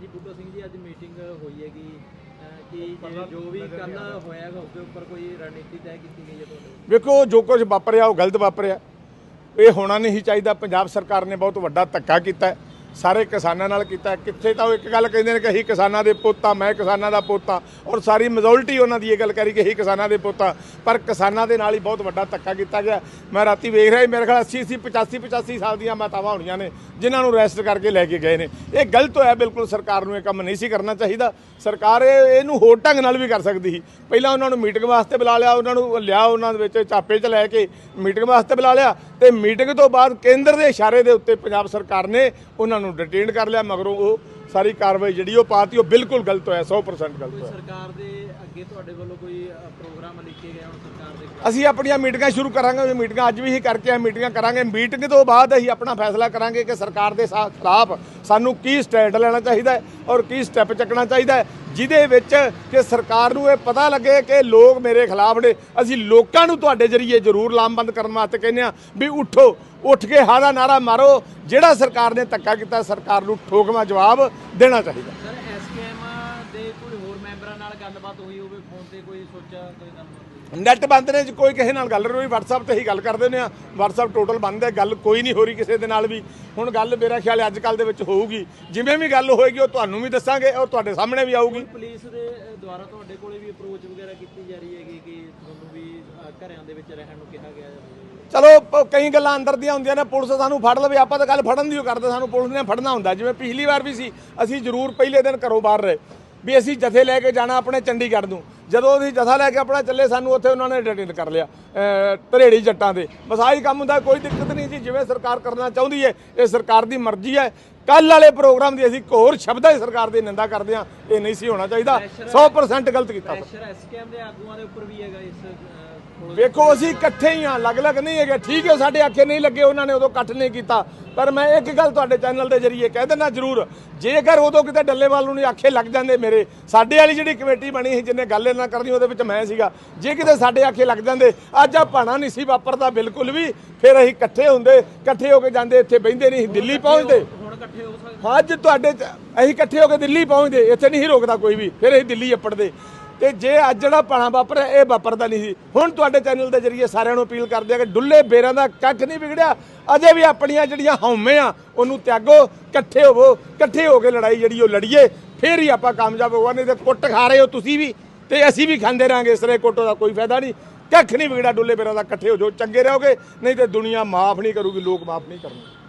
ਹਾਂਜੀ ਬੁੱਟਾ ਸਿੰਘ ਜੀ ਅੱਜ ਮੀਟਿੰਗ ਹੋਈ ਹੈਗੀ ਕਿ ਜੇ ਵੀ ਕੱਲ ਹੋਇਆ ਹੈਗਾ ਉਸ ਦੇ ਉੱਪਰ ਕੋਈ ਰਣਨੀਤੀ ਤੈਅ ਕੀਤੀ ਗਈ ਹੈ ਤੁਹਾਡੇ? ਵੇਖੋ ਜੋ ਕੁਝ ਵਾਪਰਿਆ ਉਹ ਗਲਤ ਵਾਪਰਿਆ ਇਹ ਹੋਣਾ ਨਹੀਂ ਚਾਹੀਦਾ ਪੰਜਾਬ ਸਰਕਾਰ ਨੇ ਬਹੁਤ ਵੱਡਾ ਧੱਕਾ ਕੀਤਾ ਹੈ। ਸਾਰੇ ਕਿਸਾਨਾਂ ਨਾਲ ਕੀਤਾ। ਕਿੱਥੇ ਤਾਂ ਉਹ ਇੱਕ ਗੱਲ ਕਹਿੰਦੇ ਨੇ ਕਿ ਅਸੀਂ ਕਿਸਾਨਾਂ ਦੇ ਪੁੱਤ ਆ ਮੈਂ ਕਿਸਾਨਾਂ ਦਾ ਪੁੱਤ ਆ। ਔਰ ਸਾਰੀ ਮੈਜੋਰਿਟੀ ਉਹਨਾਂ ਦੀ ਇਹ ਗੱਲ ਕਰੀ ਕਿ ਅਸੀਂ ਕਿਸਾਨਾਂ ਦੇ ਪੁੱਤ ਆ। ਪਰ ਕਿਸਾਨਾਂ ਦੇ ਨਾਲ ਹੀ ਬਹੁਤ ਵੱਡਾ ਧੱਕਾ ਕੀਤਾ ਗਿਆ। ਮੈਂ ਰਾਤੀ ਵੇਖ ਰਿਹਾ ਸੀ, ਮੇਰੇ ਖਿਆਲ 80 80 85 85 ਸਾਲ ਦੀਆਂ ਮਾਤਾਵਾਂ ਹੋਣੀਆਂ ਨੇ ਜਿਨ੍ਹਾਂ ਨੂੰ ਰੈਸਟ ਕਰਕੇ ਲੈ ਕੇ ਗਏ ਨੇ। ਇਹ ਗਲਤ ਹੋਇਆ ਬਿਲਕੁਲ ਸਰਕਾਰ ਨੂੰ ਇਹ ਕੰਮ ਨਹੀਂ ਸੀ ਕਰਨਾ ਚਾਹੀਦਾ। ਸਰਕਾਰ ਇਹ ਇਹਨੂੰ ਹੋਰ ਢੰਗ ਨਾਲ ਵੀ ਕਰ ਸਕਦੀ ਸੀ। ਪਹਿਲਾਂ ਉਹਨਾਂ ਨੂੰ ਮੀਟਿੰਗ ਵਾਸਤੇ ਬੁਲਾ ਲਿਆ ਉਹਨਾਂ ਨੂੰ ਲਿਆ ਉਹਨਾਂ ਦੇ ਵਿੱਚ ਚਾਪੇ 'ਚ ਲੈ ਕੇ ਮੀਟਿੰਗ ਵਾਸਤੇ ਬੁਲਾ ਲਿਆ। ਤੇ ਮੀਟਿੰਗ ਤੋਂ ਬਾਅਦ ਕੇਂਦਰ ਦੇ ਇਸ਼ਾਰੇ ਦੇ ਉੱਤੇ ਪੰਜਾਬ ਸਰਕਾਰ ਨੇ ਉਹਨਾਂ ਨੂੰ ਡਿਟੇਨ ਕਰ ਲਿਆ ਮਗਰੋਂ ਉਹ ਸਾਰੀ ਕਾਰਵਾਈ ਜਿਹੜੀ ਉਹ ਪਾਤੀ ਉਹ ਬਿਲਕੁਲ ਗਲਤ ਹੋਇਆ 100% ਗਲਤ ਹੋਇਆ। ਸਰਕਾਰ ਦੇ ਅੱਗੇ ਤੁਹਾਡੇ ਵੱਲੋਂ ਕੋਈ ਪ੍ਰੋਗਰਾਮ ਲਿਖੇ ਗਏ ਹੁਣ ਸਰਕਾਰ ਦੇ ਅਸੀਂ ਆਪਣੀਆਂ ਮੀਟਿੰਗਾਂ ਸ਼ੁਰੂ ਕਰਾਂਗੇ ਇਹ ਮੀਟਿੰਗਾਂ ਅੱਜ ਵੀ ਹੀ ਕਰਕੇ ਆ ਮੀਟਿੰਗਾਂ ਕਰਾਂਗੇ। ਮੀਟਿੰਗ ਤੋਂ ਬਾਅਦ ਅਸੀਂ ਆਪਣਾ ਫੈਸਲਾ ਕਰਾਂਗੇ ਕਿ ਸਰਕਾਰ ਦੇ ਖਿਲਾਫ ਸਾਨੂੰ ਕੀ ਸਟੈਂਡ ਲੈਣਾ ਚਾਹੀਦਾ ਹੈ ਔਰ ਕੀ ਸਟੈਪ ਚੱਕਣਾ ਚਾਹੀਦਾ ਹੈ ਜਿਹਦੇ ਵਿੱਚ ਕਿ ਸਰਕਾਰ ਨੂੰ ਇਹ ਪਤਾ ਲੱਗੇ ਕਿ ਲੋਕ ਮੇਰੇ ਖਿਲਾਫ ਨੇ। ਅਸੀਂ ਲੋਕਾਂ ਨੂੰ ਤੁਹਾਡੇ ਜਰੀਏ ਜ਼ਰੂਰ ਲਾਮਬੰਦ ਕਰਨ ਵਾਸਤੇ ਕਹਿੰਦੇ ਆ ਵੀ ਉਠੋ ਉੱਠ ਕੇ ਹਾਦਾ ਨਾਰਾ ਮਾਰੋ। ਜਿਹੜਾ ਸਰਕਾਰ ਨੇ ਧੱਕਾ ਕੀਤਾ ਸਰਕਾਰ ਨੂੰ ਠੋਕਵਾਂ ਜਵਾਬ। ਦੇਣਾ ਚਾਹੀਦਾ। ਸਰ ਐਸਕੇਐਮ ਦੇ ਕੋਈ ਹੋਰ ਮੈਂਬਰਾਂ ਨਾਲ ਗੱਲਬਾਤ ਹੋਈ ਹੋਵੇ ਫੋਨ ਤੇ ਕੋਈ ਸੋਚਿਆ ਕੋਈ ਗੱਲਬਾਤ ਨੈਟ ਬੰਦ ਨੇ ਜੀ ਕੋਈ ਕਿਸੇ ਨਾਲ ਗੱਲ ਨਹੀਂ WhatsApp ਤੇ ਹੀ ਗੱਲ ਕਰਦੇ ਨੇ ਆ। WhatsApp ਟੋਟਲ ਬੰਦ ਹੈ ਗੱਲ ਕੋਈ ਨਹੀਂ ਹੋ ਰਹੀ ਕਿਸੇ ਦੇ ਨਾਲ ਵੀ। ਹੁਣ ਗੱਲ ਮੇਰਾ ਖਿਆਲ ਅੱਜ ਕੱਲ ਦੇ ਵਿੱਚ ਹੋਊਗੀ। ਜਿਵੇਂ ਵੀ ਗੱਲ ਹੋਏਗੀ ਉਹ ਤੁਹਾਨੂੰ ਵੀ ਦੱਸਾਂਗੇ ਔਰ ਤੁਹਾਡੇ ਸਾਹਮਣੇ ਵੀ ਆਊਗੀ। ਪੁਲਿਸ ਦੇ ਦੁਆਰਾ ਤੁਹਾਡੇ ਕੋਲੇ ਵੀ ਅਪਰੋਚ ਵਗੈਰਾ ਕੀਤੀ ਜਾ ਰਹੀ ਹੈਗੀ ਕਿ ਤੁਹਾਨੂੰ ਵੀ ਅਹ, ਘਰਾਂ ਦੇ ਵਿੱਚ ਰਹਿਣ ਨੂੰ ਕਿਹਾ ਗਿਆ ਚਲੋ ਕਈ ਗੱਲਾਂ ਅੰਦਰ ਦੀਆਂ ਹੁੰਦੀਆਂ ਨੇ ਪੁਲਿਸ ਸਾਨੂੰ ਫੜ ਲਵੇ ਆਪਾਂ ਤਾਂ ਗੱਲ ਫੜਨ ਦੀ ਓ ਕਰਦੇ ਸਾਨੂੰ ਪੁਲਿਸ ਨੇ ਫੜਨਾ ਹੁੰਦਾ। ਜਿਵੇਂ ਪਿਛਲੀ ਵਾਰ ਵੀ ਸੀ ਅਸੀਂ ਜ਼ਰੂਰ ਪਹਿਲੇ ਦਿਨ ਘਰੋਂ ਬਾਹਰ ਰਹੇ ਵੀ ਅਸੀਂ ਜਥੇ ਲੈ ਕੇ ਜਾਣਾ ਆਪਣੇ ਚੰਡੀਗੜ੍ਹ ਨੂੰ। ਜਦੋਂ ਅਸੀਂ ਜਥਾ ਲੈ ਕੇ ਆਪਣਾ ਚੱਲੇ ਸਾਨੂੰ ਉੱਥੇ ਉਹਨਾਂ ਨੇ ਡਿਟੇਨ ਕਰ ਲਿਆ ਧਰੇੜੀ ਜੱਟਾਂ ਦੇ। ਬਸ ਆਹੀ ਕੰਮ ਹੁੰਦਾ ਕੋਈ ਦਿੱਕਤ ਨਹੀਂ ਜੀ ਜਿਵੇਂ ਸਰਕਾਰ ਕਰਨਾ ਚਾਹੁੰਦੀ ਹੈ ਇਹ ਸਰਕਾਰ ਦੀ ਮਰਜ਼ੀ ਹੈ। ਕੱਲ ਵਾਲੇ ਪ੍ਰੋਗਰਾਮ ਦੀ ਅਸੀਂ ਘੋਰ ਸ਼ਬਦਾਂ ਹੀ ਸਰਕਾਰ ਦੀ ਨਿੰਦਾ ਕਰਦੇ ਹਾਂ ਇਹ ਨਹੀਂ ਸੀ ਹੋਣਾ ਚਾਹੀਦਾ। 100% ਗਲਤ ਕੀਤਾ। ਪ੍ਰੈਸ਼ਰ ਐਸਕੇਐਮ ਦੇ ਆਗੂਆਂ ਦੇ ਉੱਪਰ ਵੀ ਹੈਗਾ ਇਸ ਵੇਖੋ ਅਸੀਂ ਇਕੱਠੇ ਹੀ ਆ ਅਲੱਗ-ਅਲੱਗ ਨਹੀਂ ਹੈਗੇ। ਠੀਕ ਹੈ ਸਾਡੇ ਆਖੇ ਨਹੀਂ ਲੱਗੇ ਉਹਨਾਂ ਨੇ ਉਦੋਂ ਇਕੱਠ ਨਹੀਂ ਕੀਤਾ। ਪਰ ਮੈਂ ਇੱਕ ਗੱਲ ਤੁਹਾਡੇ ਚੈਨਲ ਦੇ ਜ਼ਰੀਏ ਕਹਿ ਦਿੰਦਾ ਜ਼ਰੂਰ ਜੇਕਰ ਉਦੋਂ ਕਿਤੇ ਡੱਲੇਵਾਲ ਨੂੰ ਨਹੀਂ ਆਖੇ ਲੱਗ ਜਾਂਦੇ ਮੇਰੇ ਸਾਡੇ ਵਾਲੀ ਜਿਹੜੀ ਕਮੇਟੀ ਬਣੀ ਸੀ ਜਿੰਨੇ ਗੱਲ ਇਹਨਾਂ ਕਰਨੀ ਉਹਦੇ ਵਿੱਚ ਮੈਂ ਸੀਗਾ। ਜੇ ਕਿਤੇ ਸਾਡੇ ਆਖੇ ਲੱਗ ਜਾਂਦੇ ਅੱਜ ਆ ਭਾਣਾ ਨਹੀਂ ਸੀ ਵਾਪਰਦਾ ਬਿਲਕੁਲ ਵੀ ਫਿਰ ਅਸੀਂ ਇਕੱਠੇ ਹੁੰਦੇ ਇਕੱਠੇ ਹੋ ਕੇ ਜਾਂਦੇ ਇੱਥੇ ਬਹਿੰਦੇ ਨਹੀਂ ਦਿੱਲੀ ਪਹੁੰਚਦੇ। ਹੁਣ ਇਕੱਠੇ ਹੋ ਸਕਦੇ। ਅੱਜ ਤੁਹਾਡੇ ਅਸੀਂ ਇਕੱਠੇ ਹੋ ਕੇ ਦਿੱਲੀ ਪਹੁੰਚਦੇ ਇੱਥੇ ਨਹੀਂ ਰੋਕਦਾ ਕੋਈ ਵੀ ਫਿਰ ਅਸੀਂ ਦਿੱਲੀ ਅੱਪੜਦੇ। ਤੇ ਜੇ ਅੱਜ ਜਿਹੜਾ ਪਾਣਾ ਵਾਪਰਿਆ, ਇਹ ਵਾਪਰਦਾ ਨਹੀਂ ਸੀ। ਹੁਣ ਤੁਹਾਡੇ ਚੈਨਲ ਦੇ ਜ਼ਰੀਏ ਸਾਰਿਆਂ ਨੂੰ ਅਪੀਲ ਕਰਦੇ ਆ ਕਿ ਡੁੱਲੇ ਬੇਰਾਂ ਦਾ ਕੱਖ ਨਹੀਂ ਵਿਗੜਿਆ। ਅਜੇ ਵੀ ਆਪਣੀਆਂ ਜਿਹੜੀਆਂ ਹਉਮੈ ਆ, ਉਹਨੂੰ ਤਿਆਗੋ, ਇਕੱਠੇ ਹੋਵੋ, ਇਕੱਠੇ ਹੋ ਕੇ ਲੜਾਈ ਜਿਹੜੀ ਉਹ ਲੜੀਏ, ਫੇਰ ਹੀ ਆਪਾਂ ਕਾਮਯਾਬ ਹੋਵਾਂ ਨਹੀਂ ਤੇ ਕੁੱਟ ਖਾ ਰਹੇ ਹੋ ਤੁਸੀਂ ਵੀ, ਤੇ ਅਸੀਂ ਵੀ ਖਾਂਦੇ ਰਾਂਗੇ ਇਸ ਤਰ੍ਹਾਂ ਕੁੱਟੋ ਦਾ ਕੋਈ ਫਾਇਦਾ ਨਹੀਂ। ਕੱਖ ਨਹੀਂ ਵਿਗੜਿਆ, ਡੁੱਲੇ ਬੇਰਾਂ ਦਾ ਇਕੱਠੇ ਹੋ ਜਾਓ, ਚੰਗੇ ਰਹੋਗੇ, ਨਹੀਂ ਤੇ ਦੁਨੀਆ ਮਾਫ ਨਹੀਂ ਕਰੂਗੀ, ਲੋਕ ਮਾਫ ਨਹੀਂ ਕਰਨਗੇ।